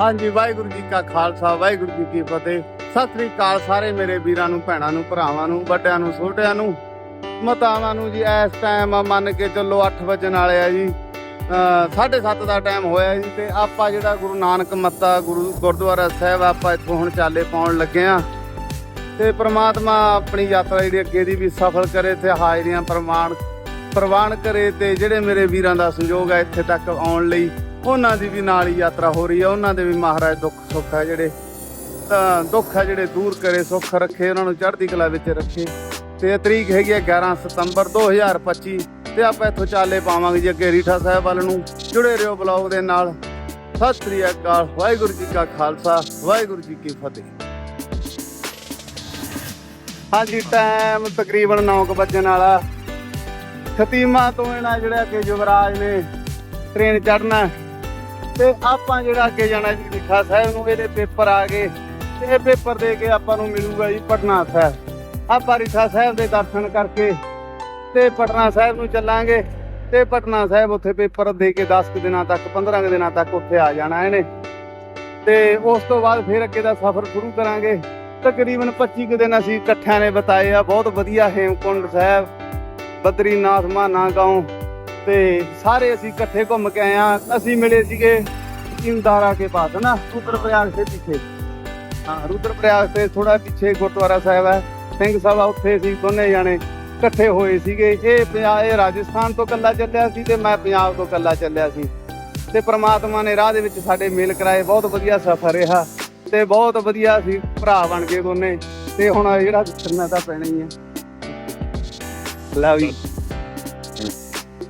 ਹਾਂਜੀ, ਵਾਹਿਗੁਰੂ ਜੀ ਕਾ ਖਾਲਸਾ, ਵਾਹਿਗੁਰੂ ਜੀ ਕੀ ਫਤਿਹ। ਸਤਿ ਸ੍ਰੀ ਅਕਾਲ ਸਾਰੇ ਮੇਰੇ ਵੀਰਾਂ ਨੂੰ, ਭੈਣਾਂ ਨੂੰ, ਭਰਾਵਾਂ ਨੂੰ, ਵੱਡਿਆਂ ਨੂੰ, ਛੋਟਿਆਂ ਨੂੰ। ਮਤਾਵਾਂ ਨੂੰ ਜੀ, ਇਸ ਟਾਈਮ ਮੰਨ ਕੇ ਚੱਲੋ 8 ਵਜਣ ਵਾਲੇ ਆ ਜੀ। 7:30 ਦਾ ਟਾਈਮ ਹੋਇਆ ਜੀ ਤੇ ਆਪਾਂ ਜਿਹੜਾ ਗੁਰੂ ਨਾਨਕ ਮੱਤਾ ਗੁਰੂ ਗੁਰਦੁਆਰਾ ਸਾਹਿਬ ਆਪਾਂ ਇੱਥੋਂ ਹੁਣ ਚਾਲੇ ਪਾਉਣ ਲੱਗੇ ਆ। ਤੇ ਪ੍ਰਮਾਤਮਾ ਆਪਣੀ ਯਾਤਰਾ ਜਿਹੜੀ ਅੱਗੇ ਦੀ ਵੀ ਸਫਲ ਕਰੇ ਤੇ ਹਾਜ਼ਰੀਆਂ ਪ੍ਰਮਾਣ, ਪ੍ਰਵਾਨ ਕਰੇ ਤੇ ਜਿਹੜੇ ਮੇਰੇ ਵੀਰਾਂ ਦਾ ਸੰਯੋਗ ਹੈ ਇੱਥੇ ਤੱਕ ਆਉਣ ਲਈ ਉਹਨਾਂ ਦੀ ਵੀ ਨਾਲ ਹੀ ਯਾਤਰਾ ਹੋ ਰਹੀ ਹੈ, ਉਹਨਾਂ ਦੇ ਵੀ ਮਹਾਰਾਜ ਦੁੱਖ ਸੁੱਖ ਹੈ ਜਿਹੜੇ, ਤਾਂ ਦੁੱਖ ਹੈ ਜਿਹੜੇ ਦੂਰ ਕਰੇ, ਸੁੱਖ ਰੱਖੇ, ਉਹਨਾਂ ਨੂੰ ਚੜ੍ਹਦੀ ਕਲਾ ਵਿੱਚ ਰੱਖੇ। ਤੇ ਤਰੀਕ ਹੈਗੀ ਹੈ 11 ਸਤੰਬਰ 2025 ਤੇ ਆਪਾਂ ਇੱਥੋਂ ਚਾਲੇ ਪਾਵਾਂਗੇ ਜੀ ਅੱਗੇ ਰੀਠਾ ਸਾਹਿਬ ਵੱਲ ਨੂੰ। ਜੁੜੇ ਰਹੋ ਬਲੌਗ ਦੇ ਨਾਲ। ਸਤਿ ਸ੍ਰੀ ਅਕਾਲ, ਵਾਹਿਗੁਰੂ ਜੀ ਕਾ ਖਾਲਸਾ, ਵਾਹਿਗੁਰੂ ਜੀ ਕੀ ਫਤਿਹ। ਹਾਂਜੀ ਟਾਈਮ ਤਕਰੀਬਨ 9 ਵਜੇ ਵਾਲਾ। ਖਤੀਮਾ ਤੋਂ ਇਹਨਾਂ ਜਿਹੜਾ ਕਿ ਯੁਵਰਾਜ ਨੇ ਟ੍ਰੇਨ ਚੜਨਾ ਤੇ ਆਪਾਂ ਜਿਹੜਾ ਅੱਗੇ ਜਾਣਾ ਜੀ ਰਿਖਾ ਸਾਹਿਬ ਨੂੰ, ਇਹਦੇ ਪੇਪਰ ਆ ਗਏ। ਤੇ ਇਹ ਪੇਪਰ ਦੇ ਕੇ ਆਪਾਂ ਨੂੰ ਮਿਲੂਗਾ ਜੀ ਪਟਨਾ ਸਾਹਿਬ। ਆਪਾਂ ਰਿਖਾ ਸਾਹਿਬ ਦੇ ਦਰਸ਼ਨ ਕਰਕੇ ਤੇ ਪਟਨਾ ਸਾਹਿਬ ਨੂੰ ਚੱਲਾਂਗੇ। ਤੇ ਪਟਨਾ ਸਾਹਿਬ ਉੱਥੇ ਪੇਪਰ ਦੇ ਕੇ 10 ਕੁ ਦਿਨਾਂ ਤੱਕ 15 ਕੁ ਦਿਨਾਂ ਤੱਕ ਉੱਥੇ ਆ ਜਾਣਾ ਇਹਨੇ। ਤੇ ਉਸ ਤੋਂ ਬਾਅਦ ਫਿਰ ਅੱਗੇ ਦਾ ਸਫ਼ਰ ਸ਼ੁਰੂ ਕਰਾਂਗੇ। ਤਕਰੀਬਨ 25 ਕੁ ਦਿਨ ਅਸੀਂ ਇਕੱਠਿਆਂ ਨੇ ਬਿਤਾਏ ਆ। ਬਹੁਤ ਵਧੀਆ ਹੇਮਕੁੰਡ ਸਾਹਿਬ, ਬਦਰੀਨਾਥ ਮਾਨਾ ਗਾਉਂ ਤੇ ਸਾਰੇ ਅਸੀਂ ਇਕੱਠੇ ਘੁੰਮ ਕੇ ਆਏ ਆ ਅਸੀਂ ਮਿਲੇ ਸੀਗੇ ਇਮਦਾਰਾ ਕੇ ਪਾਸ ਨਾ ਰੁਦਰਪ੍ਰਯਾਗ ਦੇ ਪਿੱਛੇ। ਹਾਂ ਰੁਦਰਪ੍ਰਯਾਗ ਤੇ ਥੋੜਾ ਪਿੱਛੇ ਗੁਰਦੁਆਰਾ ਸਾਹਿਬ ਹੈ। ਸਿੰਘ ਸਾਹਿਬ ਉੱਥੇ ਸੀ ਦੋਨੇ ਜਾਣੇ ਇਕੱਠੇ ਹੋਏ ਸੀਗੇ। ਇਹ ਪੰਜਾਬ ਇਹ ਰਾਜਸਥਾਨ ਤੋਂ ਕੱਲਾ ਚੱਲਿਆ ਸੀ ਤੇ ਮੈਂ ਪੰਜਾਬ ਤੋਂ ਕੱਲਾ ਚੱਲਿਆ ਸੀ। ਤੇ ਪ੍ਰਮਾਤਮਾ ਨੇ ਰਾਹ ਦੇ ਵਿੱਚ ਸਾਡੇ ਮੇਲ ਕਰਾਏ। ਬਹੁਤ ਵਧੀਆ ਸਫ਼ਰ ਰਿਹਾ ਤੇ ਬਹੁਤ ਵਧੀਆ ਸੀ ਭਰਾ ਬਣ ਗਏ ਦੋਨੇ। ਤੇ ਹੁਣ ਜਿਹੜਾ ਵਿਚਰਨਾ ਤਾਂ ਪੈਣਾ ਹੀ। ਹੈ ਲਵ ਯੂ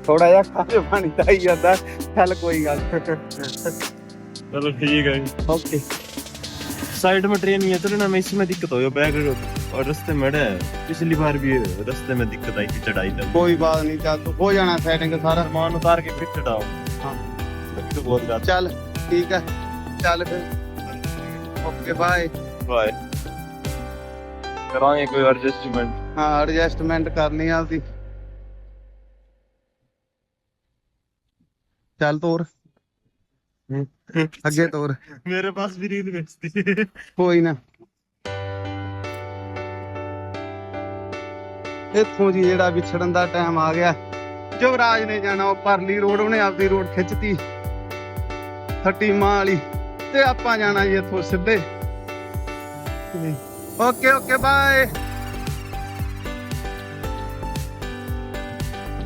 ਥੋੜਾ ਜਿਹਾ ਖਾਣੇ ਪਾਣੀ ਦਾ ਹੀ ਜਾਂਦਾ ਚੱਲ ਕੋਈ ਗੱਲ चलो ठीक है ਓਕੇ साइड में ट्रेन ये चलना में इसमें दिक्कत हो बैग और रास्ते में अड़े पिछली बार भी रास्ते में दिक्कत आई थी चढ़ाई तक ਕੋਈ ਬਾਤ ਨਹੀਂ ਚੱਲ ਤੂੰ ਹੋ ਜਾਣਾ ਸੈਟਿੰਗ ਸਾਰਾ सामान उतार के फिर चढ़ाओ हाँ। अभी तो बहुत ज्यादा ਚੱਲ ਠੀਕ ਹੈ ਚੱਲ ਫਿਰ ਓਕੇ ਬਾਏ बाय कराएंगे कोई एडजस्टमेंट ਹਾਂ ਐਡਜਸਟਮੈਂਟ ਕਰਨੀ ਆ ਆਪਦੀ ਚੱਲ ਤੋਰ। ਅੱਗੇ ਤੋਰ। ਮੇਰੇ ਪਾਸ ਵੀ ਰੀਲ ਵੇਚਦੀ ਕੋਈ ਨਾ। ਇੱਥੋਂ ਜੀ ਜਿਹੜਾ ਵਿਛੜਨ ਦਾ ਟਾਈਮ ਆ ਗਿਆ। ਜੋਗਰਾਜ ਨੇ ਜਾਣਾ ਉਹ ਪਰਲੀ ਰੋਡ ਉਹਨੇ ਆਪਦੀ ਰੋਡ ਖਿੱਚਤੀ। ਥੱਟੀ ਮਾਂ ਵਾਲੀ। ਤੇ ਆਪਾਂ ਜਾਣਾ ਜੀ ਇੱਥੋਂ ਸਿੱਧੇ। Okay okay bye.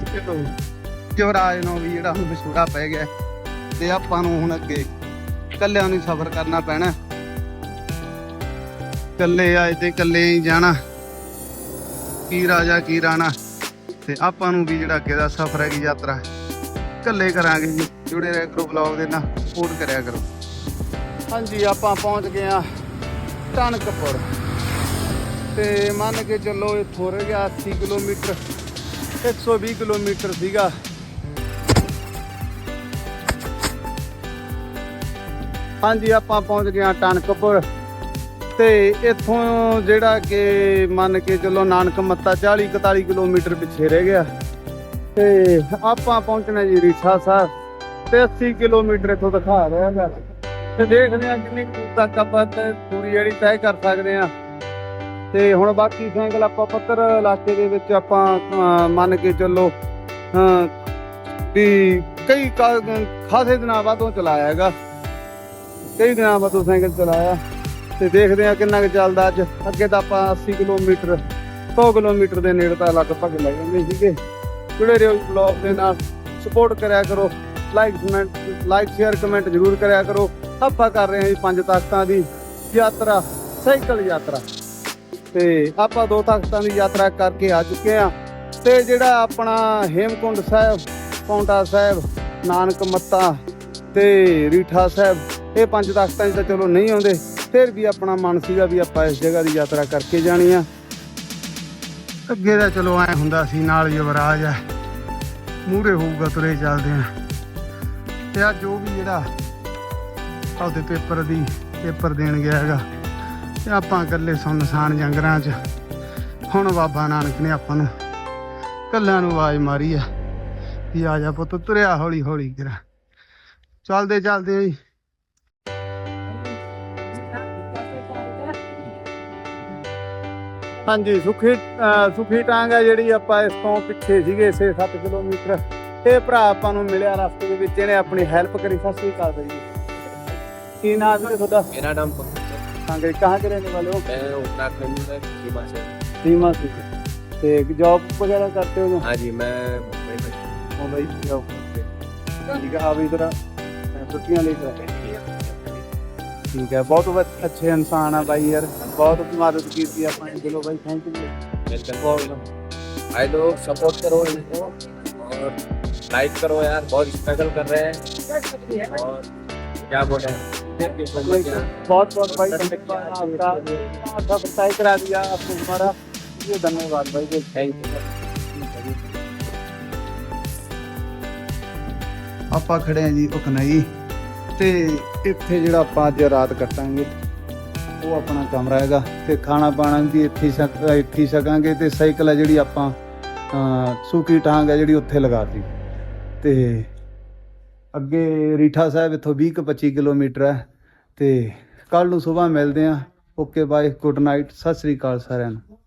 ਚਲੋ ਰਾਜ ਨੂੰ ਵੀ ਜਿਹੜਾ ਹੁਣ ਵਿਛੋੜਾ ਪੈ ਗਿਆ ਤੇ ਆਪਾਂ ਨੂੰ ਹੁਣ ਅੱਗੇ ਇਕੱਲਿਆਂ ਨੂੰ ਸਫ਼ਰ ਕਰਨਾ ਪੈਣਾ ਇਕੱਲੇ ਆਏ ਤੇ ਇਕੱਲੇ ਹੀ ਜਾਣਾ ਕੀ ਰਾਜਾ, ਕੀ ਰਾਣਾ, ਤੇ ਆਪਾਂ ਨੂੰ ਵੀ ਜਿਹੜਾ ਅੱਗੇ ਦਾ ਸਫ਼ਰ ਹੈ, ਕੀ ਯਾਤਰਾ ਇਕੱਲੇ ਕਰਾਂਗੇ ਜੀ। ਜੁੜੇ ਰਹਿ ਕਰੋ ਬਲੌਗ ਦੇ ਨਾਲ ਸਪੋਰਟ ਕਰਿਆ ਕਰੋ। ਹਾਂਜੀ, ਆਪਾਂ ਪਹੁੰਚ ਗਏ ਆ ਟਨਕਪੁਰ। ਤੇ ਮੰਨ ਕੇ ਚੱਲੋ ਇੱਥੋਂ ਰਹਿ ਗਿਆ 80 ਕਿਲੋਮੀਟਰ 120 ਕਿਲੋਮੀਟਰ ਸੀਗਾ। ਹਾਂਜੀ ਆਪਾਂ ਪਹੁੰਚ ਗਏ ਆ ਟਨਕਪੁਰ। ਤੇ ਇੱਥੋਂ ਜਿਹੜਾ ਕਿ ਮੰਨ ਕੇ ਚੱਲੋ ਨਾਨਕ ਮੱਤਾ 40 41 ਕਿਲੋਮੀਟਰ ਪਿੱਛੇ ਰਹਿ ਗਿਆ। ਤੇ ਆਪਾਂ ਪਹੁੰਚਣਾ ਜੀ ਰੀਠਾ ਸਾਹਿਬ। ਤੇ 80 ਕਿਲੋਮੀਟਰ ਇੱਥੋਂ ਦਿਖਾ ਰਿਹਾ ਹੈਗਾ ਤੇ ਦੇਖਦੇ ਆ ਕਿੰਨੀ ਦੂਰ ਤੱਕ ਆਪਾਂ ਤੇ ਪੂਰੀ ਜਿਹੜੀ ਤੈਅ ਕਰ ਸਕਦੇ ਆ ਤੇ ਹੁਣ ਬਾਕੀ ਸਾਈਕਲ ਆਪਾਂ ਪੱਤਰ ਇਲਾਕੇ ਦੇ ਵਿੱਚ ਆਪਾਂ ਮੰਨ ਕੇ ਚੱਲੋ ਅਹ, ਵੀ ਕਈ ਕਾ- ਖਾਸੇ ਦਿਨਾਂ ਬਾਅਦੋਂ ਚਲਾਇਆ ਹੈਗਾ। ਕਈ ਦਿਨਾਂ ਬਾਅਦੋਂ ਸਾਈਕਲ ਚਲਾਇਆ ਤੇ ਦੇਖਦੇ ਆ ਕਿੰਨਾ ਕੁ ਚੱਲਦਾ ਅੱਜ। ਅੱਗੇ ਤਾਂ ਆਪਾਂ 80 ਕਿਲੋਮੀਟਰ 100 ਕਿਲੋਮੀਟਰ ਦੇ ਨੇੜੇ ਤਾਂ ਲਗਭਗ ਲੱਗ ਜਾਂਦੇ ਸੀਗੇ। ਜੁੜੇ ਰਹੋ ਬਲੌਗ ਦੇ ਨਾਲ। ਸਪੋਰਟ ਕਰਿਆ ਕਰੋ। Like comment like share comment ਜ਼ਰੂਰ ਕਰਿਆ ਕਰੋ। ਆਪਾਂ ਕਰ ਰਹੇ ਹਾਂ ਜੀ ਪੰਜ ਤਾਕਤਾਂ ਦੀ ਯਾਤਰਾ, ਸਾਈਕਲ ਯਾਤਰਾ। ਤੇ ਆਪਾਂ ਦੋ ਤਾਕਤਾਂ ਦੀ ਯਾਤਰਾ ਕਰਕੇ ਆ ਚੁੱਕੇ ਆ ਤੇ ਜਿਹੜਾ ਆਪਣਾ ਹੇਮਕੁੰਡ ਸਾਹਿਬ, ਪੌਂਟਾ ਸਾਹਿਬ, ਨਾਨਕ ਮੱਤਾ ਤੇ ਰੀਠਾ ਸਾਹਿਬ ਇਹ ਪੰਜ ਤਖਤਾਂ 'ਚ ਤਾਂ ਚਲੋ ਨਹੀਂ ਆਉਂਦੇ, ਫਿਰ ਵੀ ਆਪਣਾ ਮਨ ਸੀਗਾ ਵੀ ਆਪਾਂ ਇਸ ਜਗ੍ਹਾ ਦੀ ਯਾਤਰਾ ਕਰਕੇ ਜਾਣੀ ਆ। ਅੱਗੇ ਦਾ ਚਲੋ ਐ ਹੁੰਦਾ ਸੀ, ਨਾਲ ਯੁਵਰਾਜ ਆ। ਮੂਰੇ ਹੋਊਗਾ ਤੁਰੇ ਚੱਲਦੇ ਆ। ਤੇ ਅੱਜ ਉਹ ਵੀ ਜਿਹੜਾ ਉਹਦੇ ਪੇਪਰ ਦੀ ਪੇਪਰ ਦੇਣ ਗਿਆ ਹੈਗਾ। ਤੇ ਆਪਾਂ ਇਕੱਲੇ ਸੁੰਨਸਾਨ ਜੰਗਲਾਂ 'ਚ। ਹੁਣ ਬਾਬਾ ਨਾਨਕ ਨੇ ਆਪਾਂ ਨੂੰ ਕੱਲਿਆਂ ਨੂੰ ਆਵਾਜ਼ ਮਾਰੀ ਆ। ਵੀ ਆ ਜਾ ਪੁੱਤ, ਤੁਰਿਆ ਹੌਲੀ ਹੌਲੀ ਕਰਾ। ਚੱਲਦੇ ਚੱਲਦੇ ਜੀ ਹਾਂਜੀ ਸੁਖੀ ਸੁਖੀ ਟਾਂਗ ਆ ਜਿਹੜੀ ਆਪਾਂ ਇਸ ਤੋਂ ਪਿੱਛੇ ਸੀਗੇ 6-7 ਕਿਲੋਮੀਟਰ। ਇਹ ਭਰਾ ਆਪਾਂ ਨੂੰ ਮਿਲਿਆ ਰਸਤੇ ਦੇ ਵਿੱਚ ਇਹਨੇ ਆਪਣੀ ਹੈਲਪ ਕਰੀ। ਸਤਿ ਸ੍ਰੀ ਅਕਾਲ ਜੀ। ਕੀ ਨਾਮ ਹੈ ਤੁਹਾਡਾ? ਮੇਰਾ ਨਾਮ ਹਾਂਜੀ ਕਹਾਂ ਕੇ ਰਹਿਣ ਵਾਲੇ ਹੋ? ਮੈਂ ਉੱਤਰਾਖੰਡ ਦਾ ਸੀਮਾ ਸੇ ਸੀਮਾ ਸੇ ਤੇ ਜੌਬ ਵਗੈਰਾ ਕਰਤੇ ਹੋ ਹਾਂਜੀ ਮੈਂ ਮੁੰਬਈ ਵਿੱਚ। ਮੁੰਬਈ ਜੌਬ ਕਰਤੇ ਠੀਕ ਆ ਵੀ ਤਰ੍ਹਾਂ ਛੁੱਟੀਆਂ ਲਈ ਕਰਤੇ ਠੀਕ ਹੈ ਬਹੁਤ ਵ- ਅੱਛੇ ਇਨਸਾਨ ਆ ਬਾਈ ਯਾਰ ਬਹੁਤ ਮਦਦ ਕੀਤੀ ਆਪਾਂ ਨੇ ਦਿਲੋਂ ਬਾਈ ਥੈਂਕ ਯੂ वेलकम भाई लोग सपोर्ट करो इनको और लाइक करो यार बहुत स्ट्रगल कर रहे हैं और क्या बोले बहुत बहुत भाई धन्यवाद आपका आपका बताई करा दिया आपको हमारा ये धन्यवाद भाई थैंक यू ਆਪਾਂ ਖੜੇ ਆ ਜੀ ਉਕਨਈ ਤੇ ਇੱਥੇ ਜਿਹੜਾ ਆਪਾਂ ਅੱਜ ਰਾਤ ਕੱਟਾਂਗੇ, ਉਹ ਆਪਣਾ ਕਮਰਾ ਹੈਗਾ ਤੇ ਖਾਣਾ ਪਾਣਾ ਵੀ ਇੱਥੇ ਹੀ ਇੱਥੇ ਹੀ ਛਕਾਂਗੇ ਤੇ ਸਾਈਕਲ ਹੈ ਜਿਹੜੀ ਆਪਾਂ ਸੂਕੀ ਟਾਂਗ ਹੈ ਜਿਹੜੀ ਉੱਥੇ ਲਗਾਤੀ ਤੇ ਅੱਗੇ ਰੀਠਾ ਸਾਹਿਬ ਇੱਥੋਂ 20 ਕੁ 25 ਕਿਲੋਮੀਟਰ ਹੈ ਤੇ ਕੱਲ ਨੂੰ ਸਵੇਰ ਮਿਲਦੇ ਆ। Okay bye, good night, Sat Sri ਅਕਾਲ ਸਾਰਿਆਂ ਨੂੰ।